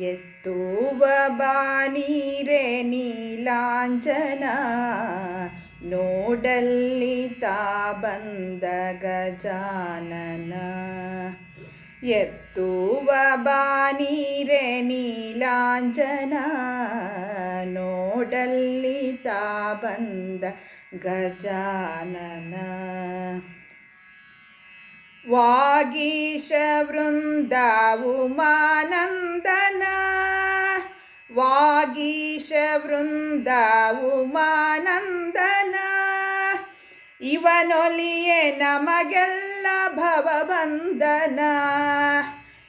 ಎತ್ತುವ ಬಾನೀರೆ ನೀಲಾಂಜನ ನೋಡಲ್ಲಿ ತಾ ಬಂದ ಗಜಾನನ. ಎತ್ತುವ ಬಾನೀರೆ ನೀಲಾಂಜನ ನೋಡಲ್ಲಿ ತಾ ಬಂದ ಗಜಾನನ. ವಾಗೀಶ ವೃಂದಾವು ಮಾನಂದನ ವಾಗೀಶ ವೃಂದಾವು ಮಾನಂದನ ಇವನೊಲಿಯೇ ನಮಗೆಲ್ಲ ಭವಬಂಧನ.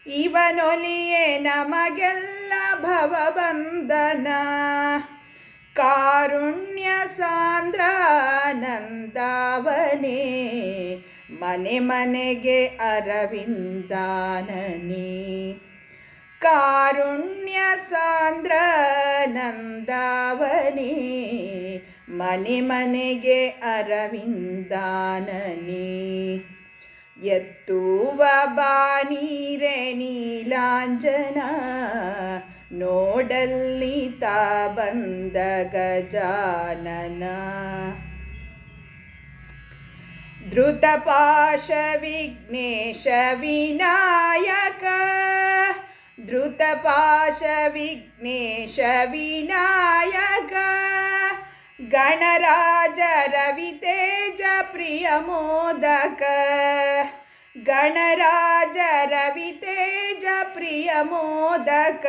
ಇವನೊಲಿಯೇ ನಮಗೆಲ್ಲ ಭವಬಂಧನ. ಕಾರುಣ್ಯ ಸಾಂದ್ರಾನಂದಾವನೇ. ಮನೆ ಮನೆಗೆ ಅರವಿಂದಾನನಿ. ಕಾರುಣ್ಯ ಸಾಂದ್ರ ನಂದಾವನಿ ಮನೆ ಮನೆಗೆ ಅರವಿಂದಾನನಿ. ಎತ್ತುವ ಬಾನೀರೆ ನೀಲಾಂಜನ. ನೋಡಲ್ಲಿ ತಾ ಬಂದ ಗಜಾನನ. ಧೃತಪಾಶ ವಿಘ್ನೇಶ ವಿನಾಯಕ ವಿಘ್ನೇಶ ವಿನಾಯಕ ಗಣರಾಜ ರವಿತೇಜ ಪ್ರಿಯ ಮೋದಕ. ಗಣರಾಜ ರವಿತೇಜ ಪ್ರಿಯ ಮೋದಕ.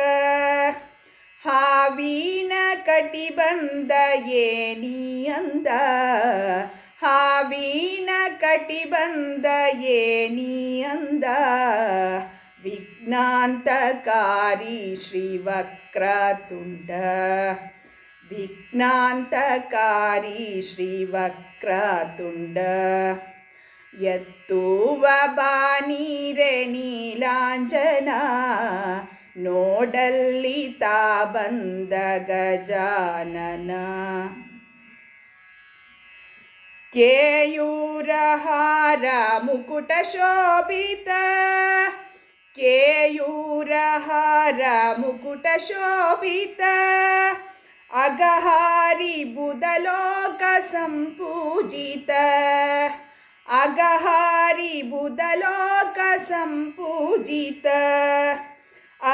ಹಾವಿನ ಕಟಿಬಂದ ಏನಿ ಅಂದ. ಹಾವಿನ ಕಟಿ ಬಂದ ಏನಿ ಅಂದ. ವಿಘ್ನಾಂತಕಾರಿ ಶ್ರೀವಕ್ರತುಂಡ. ವಿಘ್ನಾಂತಕಾರಿ ಶ್ರೀವಕ್ರತುಂಡ. ಎತ್ತುವ ಬಾನೀರೆ ನೀಲಾಂಜನ. ನೋಡಲ್ಲಿ ತಾ ಬಂದ ಗಜಾನನ. കേയൂരഹാര മുകുടശോഭിത. കേയൂരഹാര മുകുടശോഭിത. അഗഹാരി ബുധലോകസംപൂജിത അഗഹാരി ബുധലോകസംപൂജിത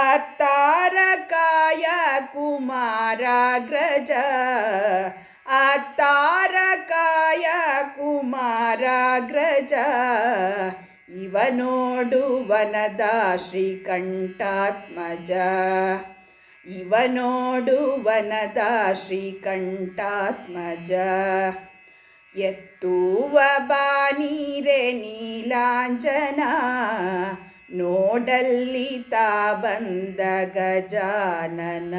അത്താരകായ കുമാരാഗ്രജ. ಅತ್ತಾರಕಾಯ ಕುಮಾರಾಗ್ರಜ ಇವ ನೋಡುವನದ ಶ್ರೀಕಂಠಾತ್ಮಜ. ಇವನೋಡು ವನದ ಶ್ರೀಕಂಠಾತ್ಮಜ. ಎತ್ತುವ ಬಾನೀರೆ ನೀಲಾಂಜನ, ನೋಡಲ್ಲಿ ತಾ ಬಂದ ಗಜಾನನ.